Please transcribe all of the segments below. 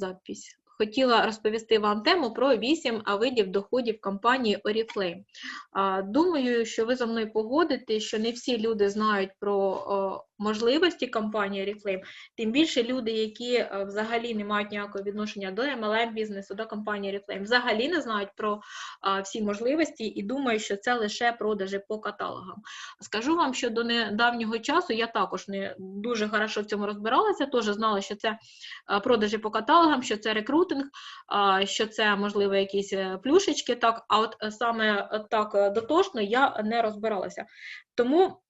запись. Хотіла розповісти вам тему про 8 видів доходів компанії Oriflame. Думаю, що ви зі мною погодитесь, що не всі люди знають про можливості компанії Oriflame, тим більше люди, які е, взагалі не мають ніякого відношення до MLM бізнесу, до компанії Oriflame, взагалі не знають про всі можливості і думають, що це лише продажі по каталогам. Скажу вам, що до недавнього часу я також не дуже хорошо в цьому розбиралася, теж знала, що це а, продажі по каталогам, що це рекрутинг, що це, можливо, якісь е, плюшечки, так, а от е, саме е, так дотошно я не розбиралася. Тому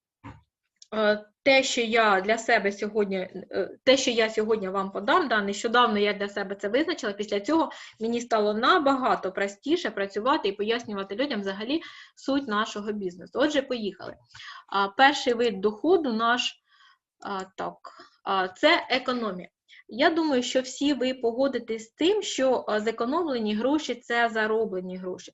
те, що я для себе сьогодні, те, що я сьогодні вам подам, да, нещодавно я для себе це визначила. Після цього мені стало набагато простіше працювати і пояснювати людям взагалі суть нашого бізнесу. Отже, поїхали. Перший вид доходу наш так, це економія. Я думаю, що всі ви погодитесь з тим, що зекономлені гроші це зароблені гроші.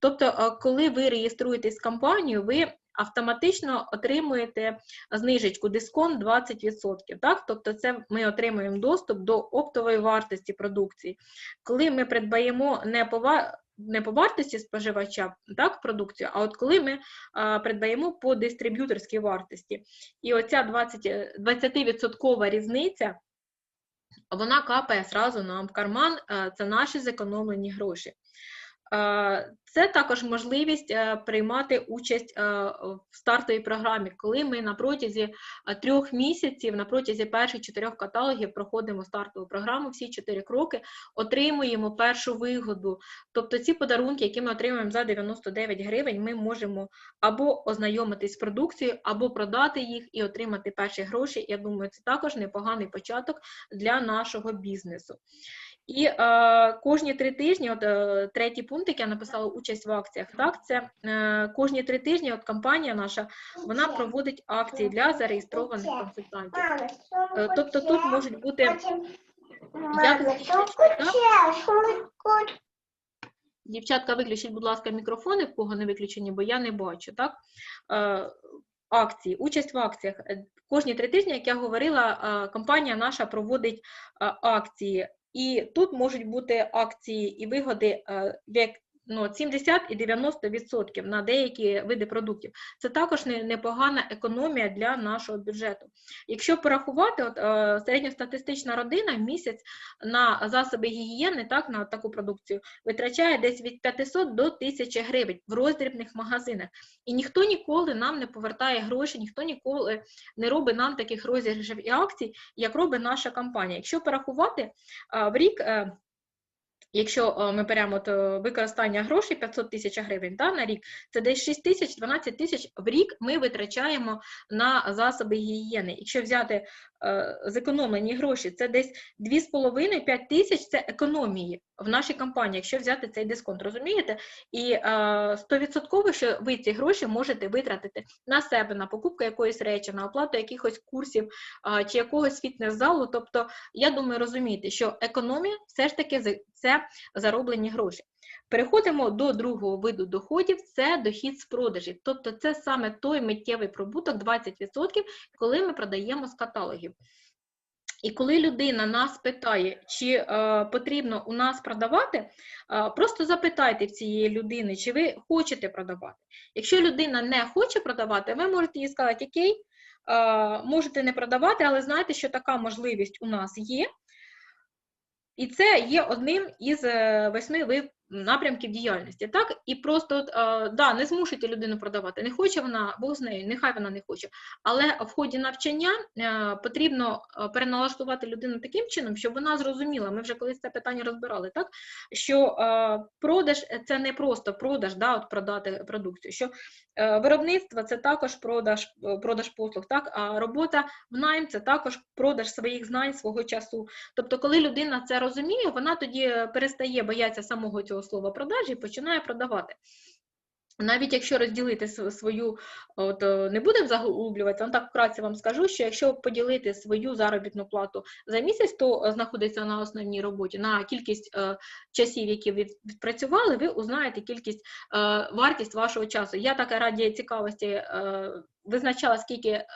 Тобто, коли ви реєструєтесь з компанією, ви автоматично отримуєте знижечку, дисконт 20%. Так? Тобто, це ми отримуємо доступ до оптової вартості продукції. Коли ми придбаємо не по не по вартості споживача так, продукцію, а от коли ми а, придбаємо по дистриб'юторській вартості. І оця 20, е, 20% різниця, вона капає зразу нам в карман, е, це наші зекономлені гроші. Е, Це також можливість е, приймати участь е, в стартовій програмі, коли ми на протязі трьох місяців, на протязі перших чотирьох каталогів проходимо стартову програму, всі чотири кроки, отримуємо першу вигоду. Тобто ці подарунки, які ми отримуємо за 99 гривень, ми можемо або ознайомитись з продукцією, або продати їх і отримати перші гроші. Я думаю, це також непоганий початок для нашого бізнесу. І е, кожні три тижні, от е, третій пункт, який я написала участь в акціях, так це е, кожні три тижні, от компанія наша вона проводить акції для зареєстрованих консультантів. Е, тобто тут можуть бути як дівчатка, виключіть, будь ласка, мікрофони, в кого не виключені, бо я не бачу. Так е, акції, участь в акціях. Е, Кожні три тижні, як я говорила, е, компанія наша проводить акції. І тут можуть бути акції і вигоди е, як ну, 70 і 90% на деякі види продуктів. Це також непогана економія для нашого бюджету. Якщо порахувати, от, е, середньостатистична родина в місяць на засоби гігієни, так, на таку продукцію, витрачає десь від 500 до 1000 гривень в роздрібних магазинах. І ніхто ніколи нам не повертає гроші, ніхто ніколи не робить нам таких розіграшів і акцій, як робить наша компанія. Якщо порахувати а, в рік. е, Якщо е, ми беремо от, е, використання грошей 500 тисяч гривень да, на рік, це десь 6 тисяч, 12 тисяч в рік ми витрачаємо на засоби гігієни. Якщо взяти зекономлені гроші, це десь 2,5-5 тисяч це економії в нашій компанії, якщо взяти цей дисконт, розумієте? І е, 100% що ви ці гроші можете витратити на себе, на покупку якоїсь речі, на оплату якихось курсів чи якогось фітнес-залу. Тобто, я думаю, розумієте, що економія все ж таки це зароблені гроші. Переходимо до другого виду доходів, це дохід з продажів. Тобто це саме той миттєвий прибуток 20%, коли ми продаємо з каталогів. І коли людина нас питає, чи е, потрібно у нас продавати, е, просто запитайте в цієї людини, чи ви хочете продавати. Якщо людина не хоче продавати, ви можете їй сказати, окей, е, можете не продавати, але знайте, що така можливість у нас є. І це є одним із е, восьми напрямків діяльності. Так? І просто от, е, да, не змушуйте людину продавати. Не хоче вона, Бог з нею, нехай вона не хоче. Але в ході навчання е, потрібно е, переналаштувати людину таким чином, щоб вона зрозуміла. Ми вже колись це питання розбирали, так? що продаж це не просто продаж, да, от продати продукцію. Що виробництво це також продаж, продаж послуг, так? а робота в найм це також продаж своїх знань, свого часу. Тобто, коли людина це розуміє, вона тоді перестає боятися самого цього слова продажі починає продавати. Навіть якщо розділити свою, от е, не будемо заглублюватися, але так вкратце вам скажу, що якщо поділити свою заробітну плату за місяць, то е, знаходиться на основній роботі на кількість е, часів, які ви відпрацювали, ви узнаєте кількість е, вартість вашого часу. Я так раді цікавості е, визначала, скільки е,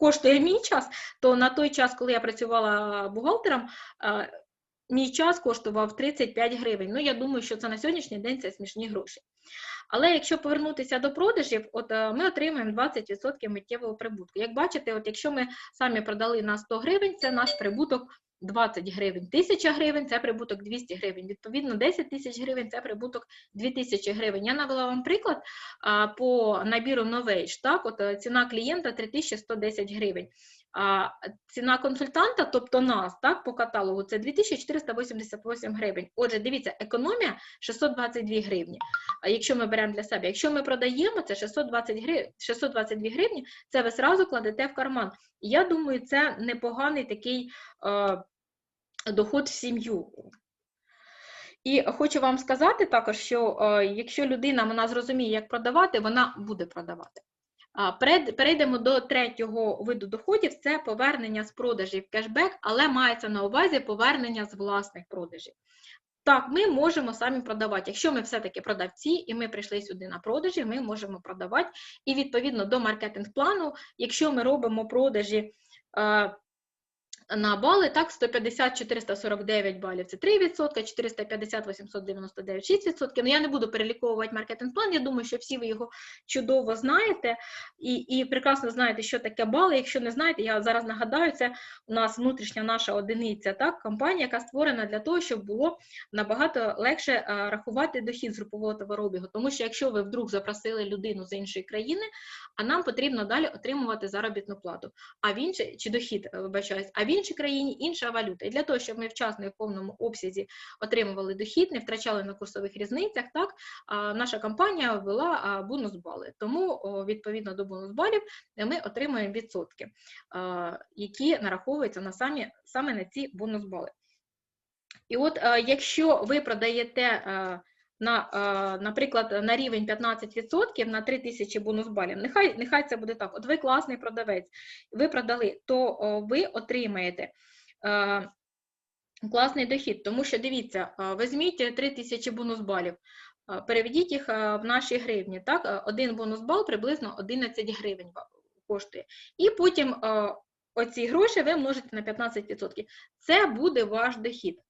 коштує мій час, то на той час, коли я працювала бухгалтером, е, мій час коштував 35 гривень. Ну, я думаю, що це на сьогоднішній день це смішні гроші. Але якщо повернутися до продажів, от е, ми отримаємо 20% миттєвого прибутку. Як бачите, от якщо ми самі продали на 100 гривень, це наш прибуток 20 гривень, 1000 гривень це прибуток 200 гривень. Відповідно, 10 тисяч гривень це прибуток 2000 гривень. Я навела вам приклад по набіру Novage. Так, от е, ціна клієнта 3110 гривень. А ціна консультанта, тобто нас, так, по каталогу, це 2488 гривень. Отже, дивіться, економія 622 гривні. Якщо ми беремо для себе, якщо ми продаємо, це 620 гривень, 622 гривні, це ви зразу кладете в карман. Я думаю, це непоганий такий е, доход в сім'ю. І хочу вам сказати також, що е, якщо людина вона зрозуміє, як продавати, вона буде продавати. Перейдемо до третього виду доходів це повернення з продажів кешбек, але мається на увазі повернення з власних продажів. Так, ми можемо самі продавати. Якщо ми все-таки продавці і ми прийшли сюди на продажі, ми можемо продавати. І відповідно до маркетинг-плану, якщо ми робимо продажі е, на бали, так, 150-449 балів це 3%, 450-899 6%. Ну, я не буду переліковувати маркетинг-план, я думаю, що всі ви його чудово знаєте і, і прекрасно знаєте, що таке бали. Якщо не знаєте, я зараз нагадаю, це у нас внутрішня наша одиниця, так, компанія, яка створена для того, щоб було набагато легше е, рахувати дохід з групового товарообігу. Тому що якщо ви вдруг запросили людину з іншої країни, а нам потрібно далі отримувати заробітну плату, а в іншій, чи дохід, е, вибачаюсь, а в іншій країні інша валюта. І для того, щоб ми вчасно і в повному обсязі отримували дохід, не втрачали на курсових різницях, так, наша компанія ввела бонус-бали. Тому, відповідно до бонус-балів, е, ми отримуємо відсотки, які нараховуються на самі, саме на ці бонус-бали. І от е, якщо ви продаєте е, на, е, наприклад, на рівень 15% на 3 тисячі бонус-балів, нехай, нехай це буде так. От ви класний продавець, ви продали, то ви отримаєте е, класний дохід. Тому що дивіться, е, візьміть 3 тисячі бонус-балів, переведіть їх в наші гривні. Так? Один бонус-бал приблизно 11 гривень коштує. І потім оці гроші ви множите на 15%. Це буде ваш дохід.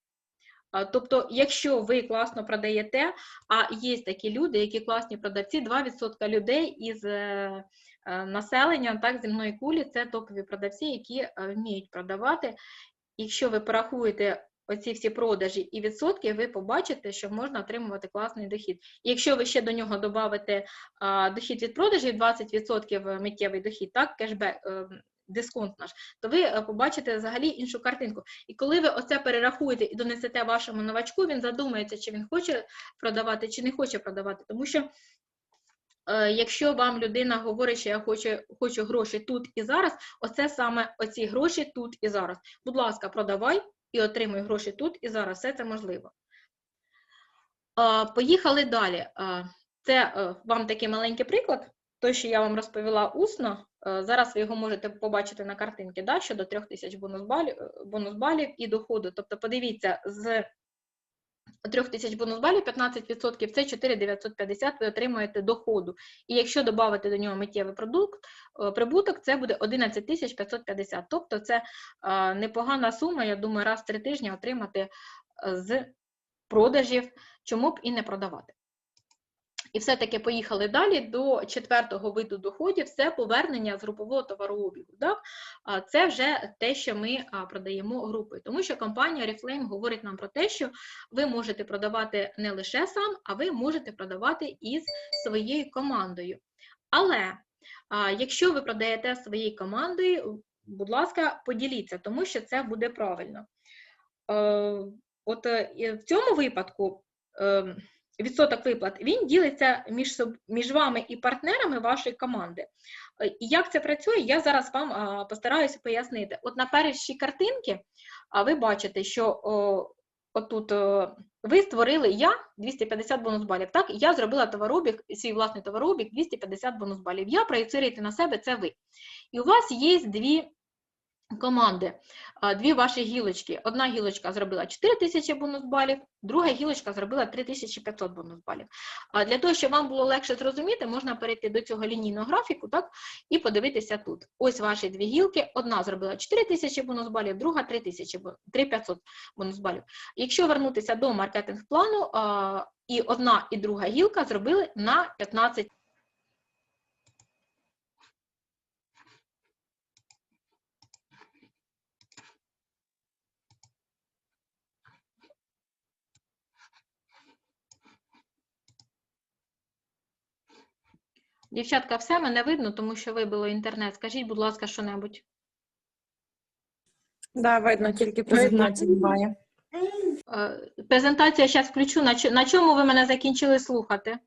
А, Тобто, якщо ви класно продаєте, а є такі люди, які класні продавці, 2% людей із е, е, населення так, земної кулі це топові продавці, які е, вміють продавати. Якщо ви порахуєте оці всі продажі і відсотки, ви побачите, що можна отримувати класний дохід. І якщо ви ще до нього додавите дохід від продажів, 20% миттєвий дохід, так, кешбек, е, дисконт наш, то ви е, побачите взагалі іншу картинку. І коли ви оце перерахуєте і донесете вашому новачку, він задумається, чи він хоче продавати, чи не хоче продавати. Тому що е, якщо вам людина говорить, що я хочу, хочу гроші тут і зараз, оце саме оці гроші тут і зараз. Будь ласка, продавай і отримуй гроші тут і зараз. Все це можливо. Поїхали далі. Це е, вам такий маленький приклад. Той, що я вам розповіла усно, зараз ви його можете побачити на картинці, да, щодо 3000 бонус-балів, е, бонус-балів і доходу. Тобто, подивіться, з 3000 бонус-балів 15% це 4950 ви отримуєте доходу. І якщо додати до нього миттєвий продукт, е, прибуток, це буде 11550. Тобто це е, непогана сума, я думаю, раз в три тижні отримати е, з продажів, чому б і не продавати. І все-таки поїхали далі до четвертого виду доходів це повернення з групового товарообігу. Так? Це вже те, що ми продаємо групою. Тому що компанія Reflame говорить нам про те, що ви можете продавати не лише сам, а ви можете продавати із своєю командою. Але якщо ви продаєте своєю командою, будь ласка, поділіться, тому що це буде правильно. Е, От е, в цьому випадку. Е, відсоток виплат, він ділиться між, між вами і партнерами вашої команди. Е, І як це працює, я зараз вам постараюся пояснити. От на першій картинці ви бачите, що о, отут о, ви створили я 250 бонус балів. Так, я зробила товарообіг, свій власний товарообіг 250 бонус балів. Я проєцируєте на себе це ви. І у вас є дві команди дві ваші гілочки. Одна гілочка зробила 4 тисячі бонус балів, друга гілочка зробила 3500 бонус балів. А для того, щоб вам було легше зрозуміти, можна перейти до цього лінійного графіку так, і подивитися тут. Ось ваші дві гілки. Одна зробила 4 тисячі бонус балів, друга 3 тисячі, 3500 бонус балів. Якщо вернутися до маркетинг-плану, і одна і друга гілка зробили на 15 Дівчатка, все мене видно, тому що вибило інтернет. Скажіть, будь ласка, що-небудь. Да, видно, тільки презентації немає. Е, Презентацію я зараз включу. На чому ви мене закінчили слухати?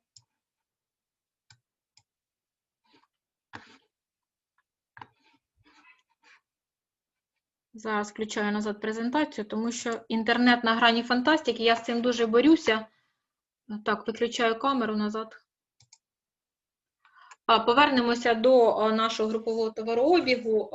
Зараз включаю назад презентацію, тому що інтернет на грані фантастики, я з цим дуже борюся. Так, виключаю камеру назад. Повернемося до нашого групового товарообігу.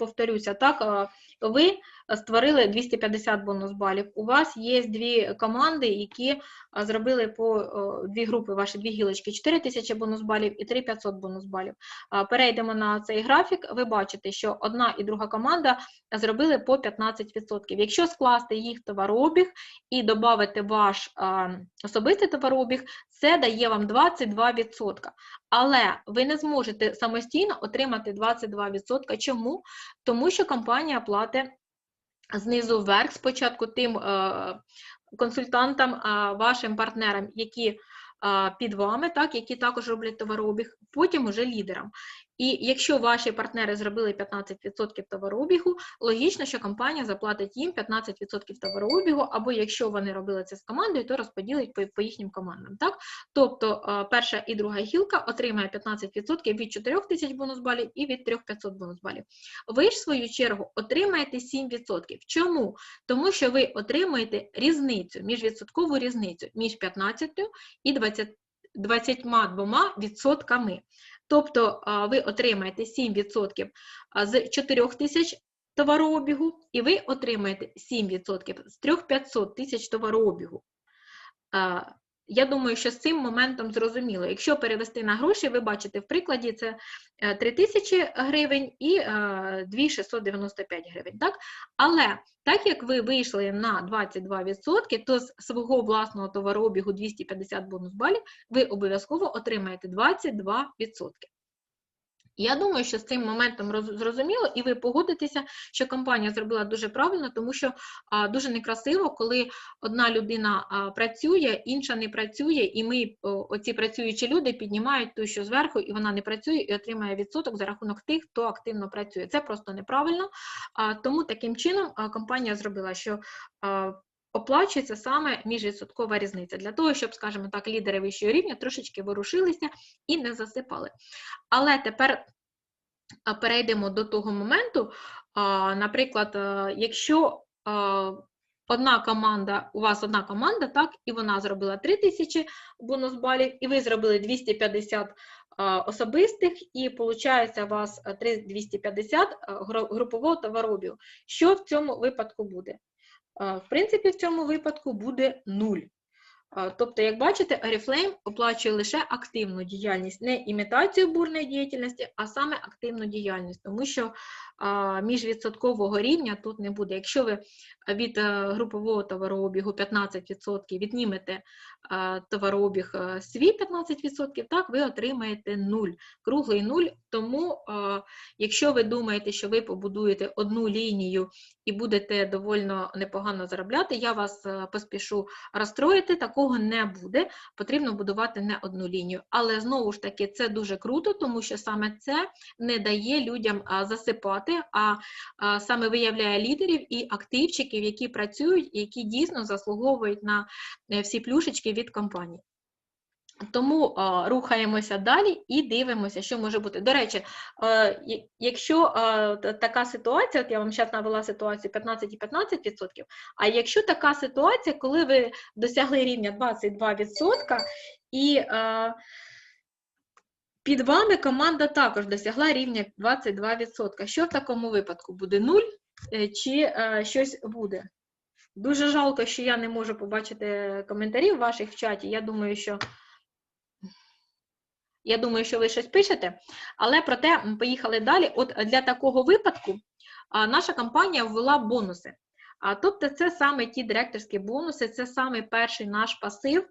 Повторюся, так, ви створили 250 бонус балів. У вас є дві команди, які зробили по дві групи, ваші дві гілочки, 4 тисячі бонус балів і 3500 бонус балів. Перейдемо на цей графік. Ви бачите, що одна і друга команда зробили по 15%. Якщо скласти їх товарообіг і додати ваш особистий товарообіг, це дає вам 22%. Але ви не зможете самостійно отримати 22%. Чому? Тому що компанія платить знизу вверх спочатку тим е, консультантам, е, вашим партнерам, які е, під вами, так, які також роблять товарообіг, потім уже лідерам. І якщо ваші партнери зробили 15% товарообігу, логічно, що компанія заплатить їм 15% товарообігу, або якщо вони робили це з командою, то розподілить по, по їхнім командам. Так? Тобто е, перша і друга гілка отримає 15% від 4 тисяч бонус балів і від 3500 бонус балів. Ви ж, в свою чергу, отримаєте 7%. Чому? Тому що ви отримуєте різницю, міжвідсоткову різницю між 15 і 20, 22 відсотками. Тобто ви отримаєте 7% з 4 тисяч товарообігу, і ви отримаєте 7% з 3500 тисяч товарообігу. Я думаю, що з цим моментом зрозуміло. Якщо перевести на гроші, ви бачите в прикладі це 3 тисячі гривень і е, 2,695 гривень. Так? Але так як ви вийшли на 22%, то з свого власного товарообігу 250 бонус балів ви обов'язково отримаєте 22%. Я думаю, що з цим моментом зрозуміло, і ви погодитеся, що компанія зробила дуже правильно, тому що а, дуже некрасиво, коли одна людина а, працює, інша не працює, і ми, оці працюючі люди, піднімають ту, що зверху, і вона не працює, і отримає відсоток за рахунок тих, хто активно працює. Це просто неправильно. А, тому таким чином а, компанія зробила, що а, оплачується саме міжвідсоткова різниця для того, щоб, скажімо так, лідери вищого рівня трошечки ворушилися і не засипали. Але тепер перейдемо до того моменту, наприклад, якщо одна команда, у вас одна команда, так, і вона зробила 3000 бонус балів, і ви зробили 250 особистих, і виходить у вас 250 групового товарообігу. Що в цьому випадку буде? В принципі, в цьому випадку буде 0. Тобто, як бачите, Oriflame оплачує лише активну діяльність, не імітацію бурної діяльності, а саме активну діяльність, тому що міжвідсоткового рівня тут не буде. Якщо ви від е, групового товарообігу 15% віднімете товарообіг е, свій 15%, так ви отримаєте 0, круглий 0. Тому, е, якщо ви думаєте, що ви побудуєте одну лінію і будете довольно непогано заробляти, я вас е, поспішу розстроїти, такого не буде. Потрібно будувати не одну лінію. Але знову ж таки, це дуже круто, тому що саме це не дає людям засипати, а, саме виявляє лідерів і активчиків, які працюють, які дійсно заслуговують на всі плюшечки від компанії. Тому а, рухаємося далі і дивимося, що може бути. До речі, е, якщо е, така ситуація, от я вам зараз навела ситуацію 15 і 15%, а якщо така ситуація, коли ви досягли рівня 22% і е, Під вами команда також досягла рівня 22%. Що в такому випадку буде? Нуль е, чи е, щось буде? Дуже жалко, що я не можу побачити коментарів ваших в чаті. Я думаю, що я думаю, що ви щось пишете, але проте м, поїхали далі. От для такого випадку наша компанія ввела бонуси. Тобто, це саме ті директорські бонуси, це саме перший наш пасив,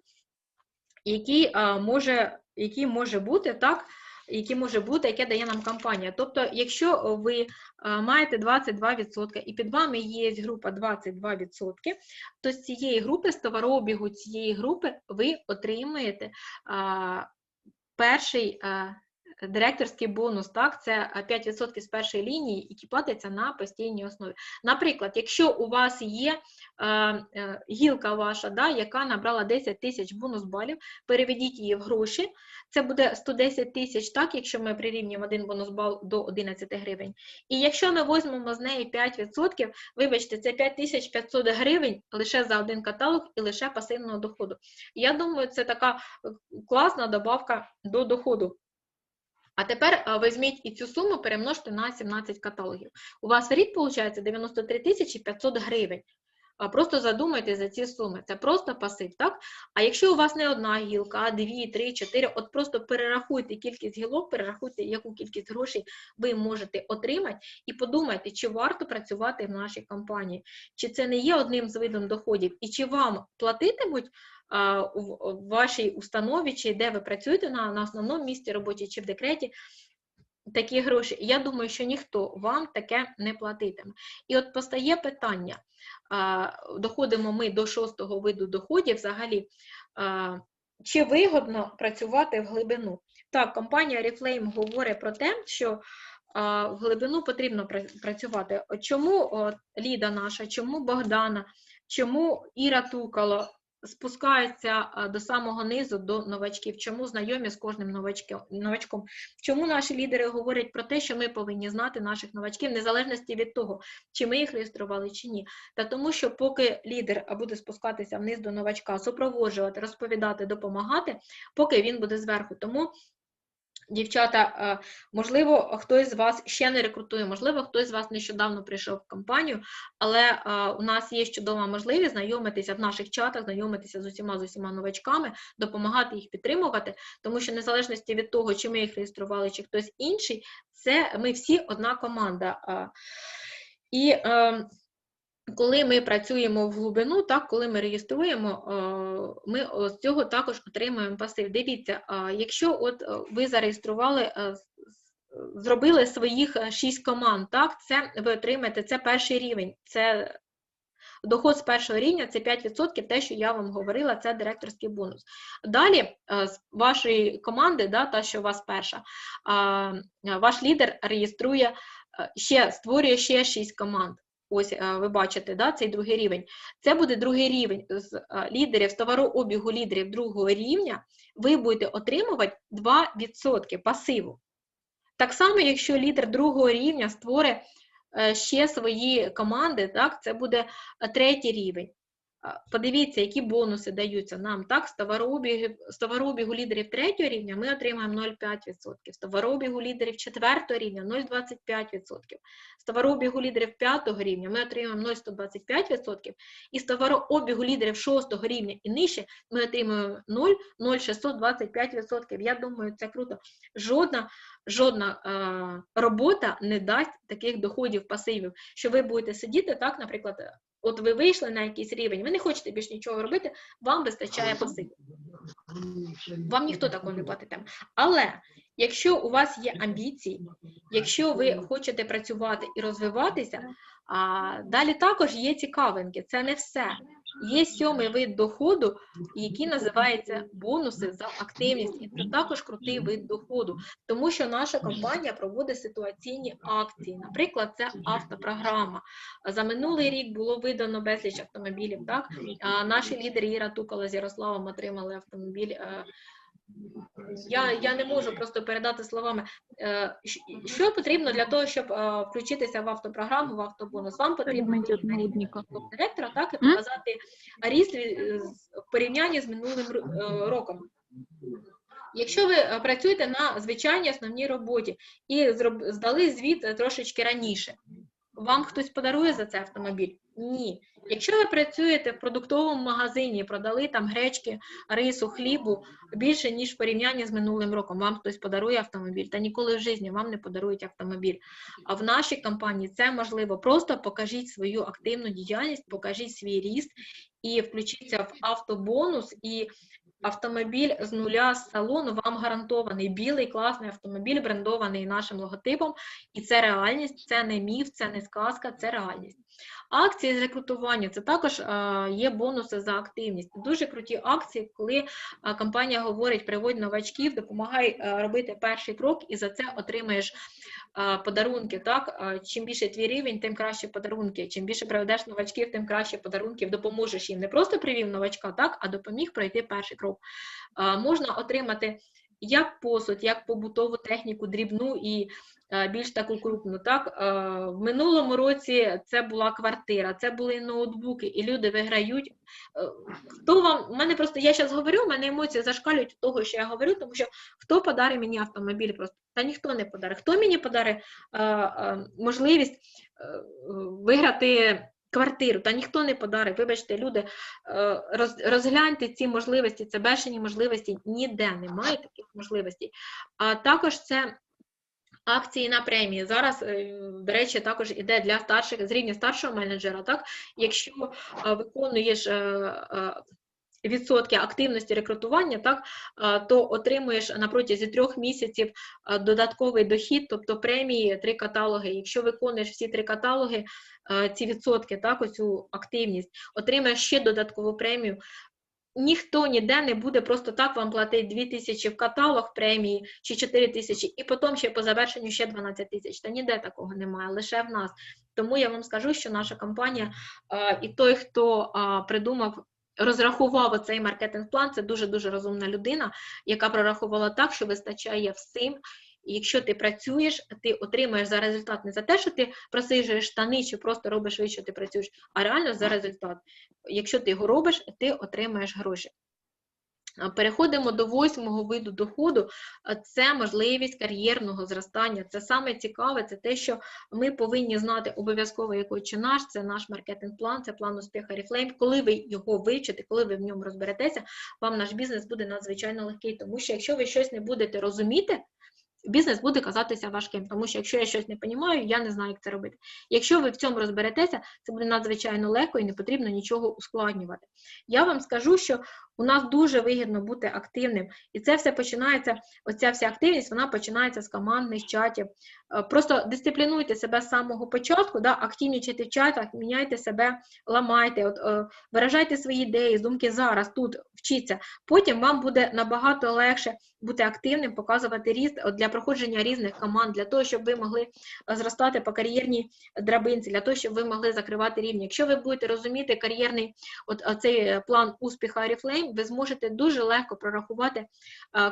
який може, який може бути так. Який може бути, яке дає нам компанія. Тобто, якщо ви маєте 22% і під вами є група 22%, то з цієї групи, з товарообігу цієї групи, ви отримаєте перший е, директорський бонус, так, це е, 5% з першої лінії, які платяться на постійній основі. Наприклад, якщо у вас є е, е, гілка ваша, да, яка набрала 10 тисяч бонус балів, переведіть її в гроші, це буде 110 тисяч, так, якщо ми прирівнюємо один бонус бал до 11 гривень. І якщо ми візьмемо з неї 5%, вибачте, це 5500 гривень лише за один каталог і лише пасивного доходу. Я думаю, це така е, класна добавка до доходу. А тепер візьміть і цю суму перемножте на 17 каталогів. У вас в рік виходить 93 тисячі 500 гривень. Просто задумайтесь за ці суми. Це просто пасив, так? А якщо у вас не одна гілка, а дві, три, чотири, от просто перерахуйте кількість гілок, перерахуйте, яку кількість грошей ви можете отримати, і подумайте, чи варто працювати в нашій компанії, чи це не є одним з видом доходів, і чи вам платитимуть в вашій установі, чи де ви працюєте на, на основному місці роботі, чи в декреті, такі гроші. Я думаю, що ніхто вам таке не платитиме. І от постає питання, доходимо ми до шостого виду доходів взагалі, чи вигодно працювати в глибину? Так, компанія Reflame говорить про те, що в глибину потрібно пра- працювати. Чому Ліда наша, чому Богдана, чому Іра Тукало спускаються до самого низу до новачків? Чому знайомі з кожним новачком? Чому наші лідери говорять про те, що ми повинні знати наших новачків, незалежності від того, чи ми їх реєстрували чи ні? Та тому, що поки лідер буде спускатися вниз до новачка, супроводжувати, розповідати, допомагати, поки він буде зверху. Тому Дівчата, е, можливо, хтось з вас ще не рекрутує, можливо, хтось з вас нещодавно прийшов в компанію, але е, у нас є чудова можливість знайомитися в наших чатах, знайомитися з усіма з усіма новачками, допомагати їх підтримувати, тому що незалежності від того, чи ми їх реєстрували, чи хтось інший, це ми всі одна команда. Е. І е, коли ми працюємо в глибину, так, коли ми реєструємо, е, ми з цього також отримуємо пасив. Дивіться, якщо от е, ви зареєстрували, е, зробили своїх е, шість команд, так, це ви отримаєте, це перший рівень, це доход з першого рівня, це 5%, те, що я вам говорила, це директорський бонус. Далі е, з вашої команди, да, та, що у вас перша, е, ваш лідер реєструє, е, ще створює ще шість команд. Ось е, ви бачите, да, цей другий рівень. Це буде другий рівень з е, лідерів, з товарообігу лідерів другого рівня. Ви будете отримувати 2% пасиву. Так само, якщо лідер другого рівня створить е, ще свої команди, так, це буде третій рівень. Подивіться, які бонуси даються нам. Так, з товарообігу, з товарообігу лідерів третього рівня ми отримаємо 0,5%, з товарообігу лідерів четвертого рівня 0,25%, з товарообігу лідерів п'ятого рівня ми отримуємо 0,125%, і з товарообігу лідерів шостого рівня і нижче ми отримуємо 0,0625%. Я думаю, це круто. Жодна, жодна е, робота не дасть таких доходів пасивів, що ви будете сидіти, так, наприклад, от ви вийшли на якийсь рівень, ви не хочете більше нічого робити, вам вистачає пасиву. Вам ніхто такого не платитиме. Але якщо у вас є амбіції, якщо ви хочете працювати і розвиватися, а далі також є цікавинки. Це не все. Є сьомий вид доходу, який називається бонуси за активність. І це також крутий вид доходу, тому що наша компанія проводить ситуаційні акції. Наприклад, це автопрограма. За минулий рік було видано безліч автомобілів. Так наші лідери Іра Тукала з Ярославом отримали автомобіль. Е, Я, я не можу просто передати словами. Е, Що потрібно для того, щоб е, включитися в автопрограму, в автобонус? Вам потрібно директора, так, і показати ріст в порівнянні з минулим е, роком. Якщо ви е, працюєте на звичайній основній роботі і здали звіт е, трошечки раніше, вам хтось подарує за це автомобіль? Ні. Якщо ви працюєте в продуктовому магазині, продали там гречки, рису, хлібу більше, ніж в порівнянні з минулим роком, вам хтось подарує автомобіль, та ніколи в житті вам не подарують автомобіль. А в нашій компанії це можливо. Просто покажіть свою активну діяльність, покажіть свій ріст і включіться в автобонус і автомобіль з нуля з салону вам гарантований білий класний автомобіль, брендований нашим логотипом, і це реальність, це не міф, це не сказка, це реальність. Акції з рекрутування це також е, є бонуси за активність. Дуже круті акції, коли е, компанія говорить, приводь новачків, допомагай е, робити перший крок, і за це отримаєш подарунки. Так, чим більше твій рівень, тим краще подарунки. Чим більше приведеш новачків, тим краще подарунків допоможеш їм. Не просто привів новачка, так, а допоміг пройти перший крок. Можна отримати як посуд, як побутову техніку, дрібну і е, більш таку крупну. Так? Е, В минулому році це була квартира, це були ноутбуки, і люди виграють. Е, Хто вам, у мене просто, я зараз говорю, у мене емоції зашкалюють від того, що я говорю, тому що хто подарить мені автомобіль просто? Та ніхто не подарить. Хто мені подарить можливість виграти квартиру? Та ніхто не подарить. Вибачте, люди, е, розгляньте ці можливості, це бешені можливості, ніде немає таких можливостей. А також це акції на премії. Зараз, е, до речі, також іде для старших з рівня старшого менеджера. Так, якщо е, виконуєш відсотки активності рекрутування, так, то отримуєш на протязі трьох місяців додатковий дохід, тобто премії, три каталоги. Якщо виконуєш всі три каталоги, ці відсотки, так, оцю активність, отримаєш ще додаткову премію. Ніхто ніде не буде просто так вам платити 2 тисячі в каталог премії чи 4 тисячі, і потім ще по завершенню ще 12 тисяч. Та ніде такого немає, лише в нас. Тому я вам скажу, що наша компанія і той, хто придумав, розрахував цей маркетинг-план, це дуже-дуже розумна людина, яка прорахувала так, що вистачає всім. І якщо ти працюєш, ти отримаєш за результат не за те, що ти просижуєш штани чи просто робиш вид, що ти працюєш, а реально за результат. Якщо ти його робиш, ти отримаєш гроші. Переходимо до восьмого виду доходу. Це можливість кар'єрного зростання. Це саме цікаве, це те, що ми повинні знати обов'язково, який чи наш, це наш маркетинг-план, це план успіху Reflame. Коли ви його вивчите, коли ви в ньому розберетеся, вам наш бізнес буде надзвичайно легкий. Тому що якщо ви щось не будете розуміти, бізнес буде казатися важким, тому що якщо я щось не розумію, я не знаю, як це робити. Якщо ви в цьому розберетеся, це буде надзвичайно легко і не потрібно нічого ускладнювати. Я вам скажу, що у нас дуже вигідно бути активним, і це все починається, оця вся активність, вона починається з командних чатів. Е, Просто дисциплінуйте себе з самого початку, да, активнічайте в чатах, міняйте себе, ламайте, от, е, виражайте свої ідеї, думки зараз, тут вчіться. Потім вам буде набагато легше бути активним, показувати ріст от, для проходження різних команд, для того, щоб ви могли е, зростати по кар'єрній драбинці, для того, щоб ви могли закривати рівні. Якщо ви будете розуміти кар'єрний от, е, цей е, план успіху Аріфлейм, ви зможете дуже легко прорахувати,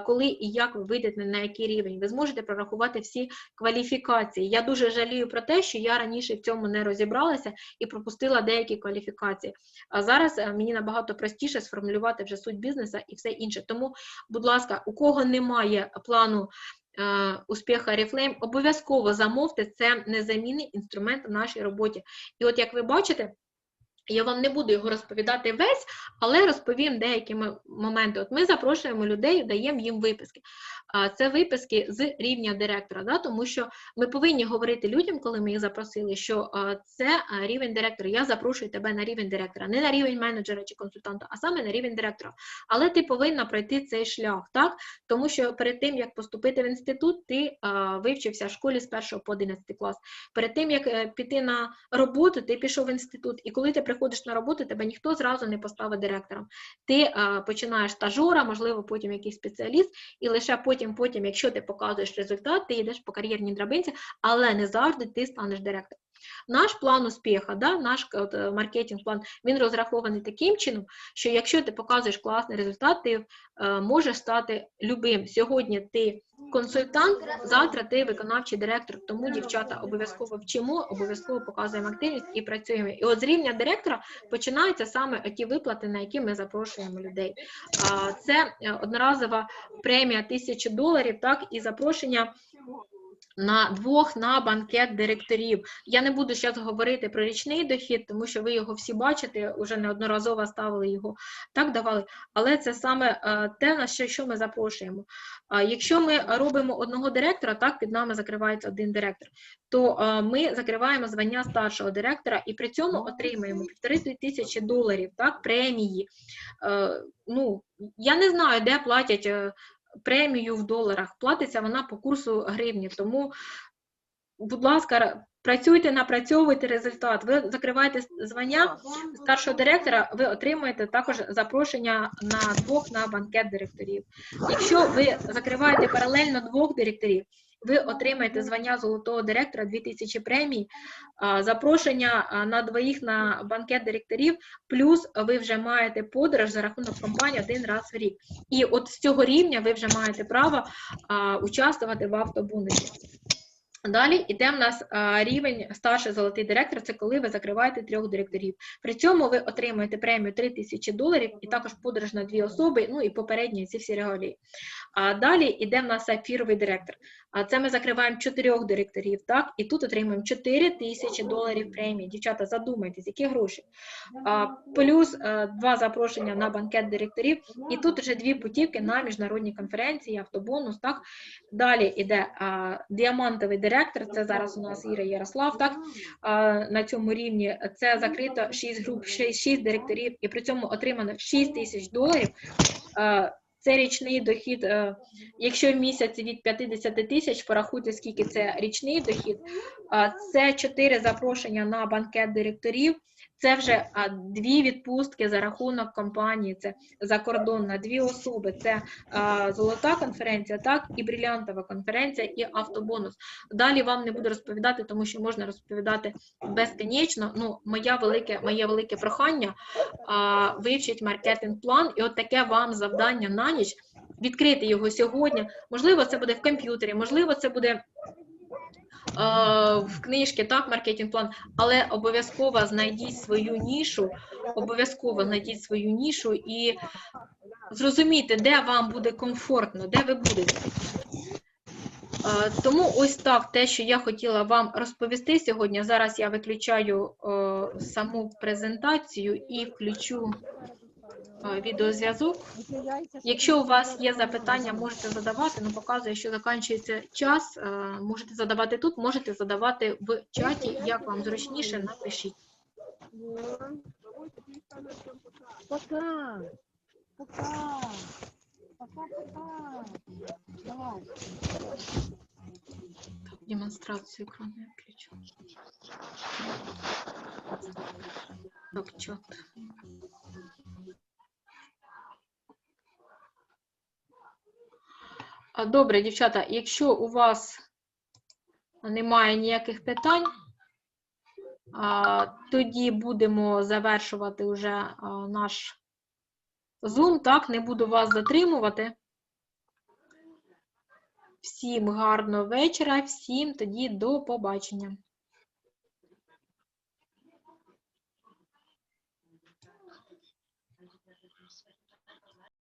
коли і як ви вийдете на який рівень. Ви зможете прорахувати всі кваліфікації. Я дуже жалію про те, що я раніше в цьому не розібралася і пропустила деякі кваліфікації. А зараз мені набагато простіше сформулювати вже суть бізнесу і все інше. Тому, будь ласка, у кого немає плану е, успіха Reflame, обов'язково замовте, це незамінний інструмент в нашій роботі. І от як ви бачите, я вам не буду його розповідати весь, але розповім деякі моменти. От ми запрошуємо людей, даємо їм виписки. Це виписки з рівня директора, да? тому що ми повинні говорити людям, коли ми їх запросили, що це рівень директора. Я запрошую тебе на рівень директора, не на рівень менеджера чи консультанта, а саме на рівень директора. Але ти повинна пройти цей шлях, так? Тому що перед тим, як поступити в інститут, ти вивчився в школі з 1 по 11 клас. Перед тим, як е, піти на роботу, ти пішов в інститут, і коли ти приходиш на роботу, тебе ніхто зразу не поставить директором. Ти е, починаєш стажора, можливо, потім якийсь спеціаліст, і лише потім, потім, якщо ти показуєш результат, ти йдеш по кар'єрній драбинці, але не завжди ти станеш директором. Наш план успіху, да, наш от, е, маркетинг-план, він розрахований таким чином, що якщо ти показуєш класний результат, ти е, можеш стати любим. Сьогодні ти консультант, завтра ти виконавчий директор. Тому, дівчата, обов'язково вчимо, обов'язково показуємо активність і працюємо. І от з рівня директора починаються саме ті виплати, на які ми запрошуємо людей. Це е, одноразова премія 1000 доларів, так, і запрошення на двох на банкет директорів. Я не буду зараз говорити про річний дохід, тому що ви його всі бачите, вже неодноразово ставили його, так давали. Але це саме е, те, на що, що ми запрошуємо. Якщо ми робимо одного директора, так під нами закривається один директор, то е, ми закриваємо звання старшого директора і при цьому отримаємо півтори тисячі доларів, так, премії. Е, Ну, я не знаю, де платять премію в доларах. Платиться вона по курсу гривні. Тому, будь ласка, ра- працюйте, напрацьовуйте результат. Ви закриваєте звання старшого директора, ви отримуєте також запрошення на двох на банкет директорів. Якщо ви закриваєте паралельно двох директорів, ви отримаєте звання золотого директора 2000 премій, запрошення на двоїх на банкет директорів, плюс ви вже маєте подорож за рахунок компанії один раз в рік. І от з цього рівня ви вже маєте право участвувати в автобонусі. Далі йде в нас рівень старший золотий директор, це коли ви закриваєте трьох директорів. При цьому ви отримуєте премію 3 тисячі доларів і також подорож на дві особи, ну і попередні ці всі регалії. А далі йде в нас сапфіровий директор. А це ми закриваємо чотирьох директорів, так, і тут отримуємо 4 тисячі доларів премії. Дівчата, задумайтесь, які гроші. А, плюс е, два запрошення на банкет директорів, і тут вже дві путівки на міжнародні конференції, автобонус. Так далі йде а, діамантовий директор. Це зараз у нас Іра Ярослав. Так на цьому рівні це закрито 6 груп, 6, 6 директорів, і при цьому отримано 6 тисяч доларів. Це річний дохід. е, Якщо в місяць від 50 тисяч, порахуйте, скільки це річний дохід. Це 4 запрошення на банкет директорів. Це вже дві відпустки за рахунок компанії. Це за кордон на дві особи. Це а, золота конференція, так і брилянтова конференція, і автобонус. Далі вам не буду розповідати, тому що можна розповідати безконечно. Ну, моя велике, моє велике прохання а, вивчить маркетинг-план, і от таке вам завдання на ніч. Відкрити його сьогодні. Можливо, це буде в комп'ютері, можливо, це буде в книжці, так, маркетинг-план, але обов'язково знайдіть свою нішу, обов'язково знайдіть свою нішу і зрозумійте, де вам буде комфортно, де ви будете. Е, Тому ось так те, що я хотіла вам розповісти сьогодні. Зараз я виключаю е, саму презентацію і включу е, відеозв'язок. Якщо у вас є запитання, можете задавати. Ну, показує, що закінчується час. е, Можете задавати тут, можете задавати в чаті, як вам зручніше, напишіть. Пока. Пока. Пока-пока. Давай. Демонстрацію екрану я включу. Так, чат. Добре, дівчата, якщо у вас немає ніяких питань, тоді будемо завершувати вже наш Zoom, так, не буду вас затримувати. Всім гарного вечора, всім тоді до побачення.